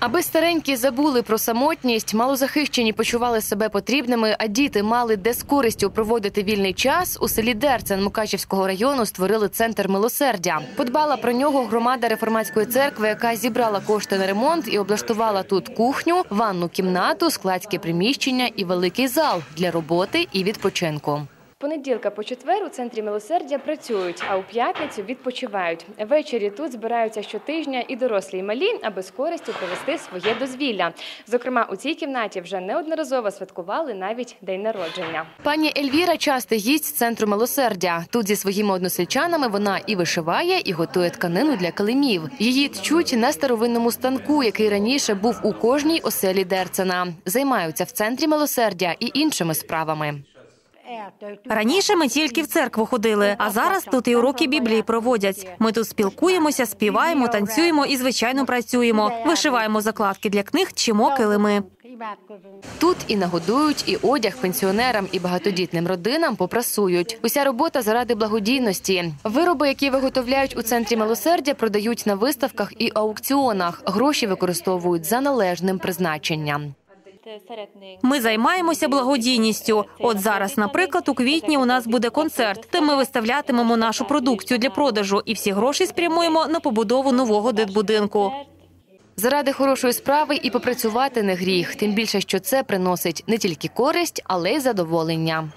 Аби старенькі забули про самотність, малозахищені почували себе потрібними, а діти мали де з користю проводити вільний час. У селі Дерцен Мукачівського району створили центр милосердя. Подбала про нього громада реформатської церкви, яка зібрала кошти на ремонт і облаштувала тут кухню, ванну кімнату, складське приміщення і великий зал для роботи і відпочинку. Понеділка по четвер у центрі милосердя працюють, а у п'ятницю відпочивають. Ввечері тут збираються щотижня і дорослі, і малі, аби з користю провести своє дозвілля. Зокрема, у цій кімнаті вже неодноразово святкували навіть день народження. Пані Ельвіра часто з центру милосердя. Тут зі своїми односельчанами вона і вишиває, і готує тканину для килимів. Її тчуть на старовинному станку, який раніше був у кожній оселі Дерцена. Займаються в центрі милосердя і іншими справами. Раніше ми тільки в церкву ходили, а зараз тут і уроки Біблії проводять. Ми тут спілкуємося, співаємо, танцюємо і звичайно працюємо. Вишиваємо закладки для книг, чимо килими. Тут і нагодують, і одяг пенсіонерам, і багатодітним родинам попрасують. Уся робота заради благодійності. Вироби, які виготовляють у центрі милосердя, продають на виставках і аукціонах. Гроші використовують за належним призначенням. Ми займаємося благодійністю. От зараз, наприклад, у квітні у нас буде концерт, де ми виставлятимемо нашу продукцію для продажу, і всі гроші спрямуємо на побудову нового дитбудинку. Заради хорошої справи і попрацювати не гріх. Тим більше, що це приносить не тільки користь, але й задоволення.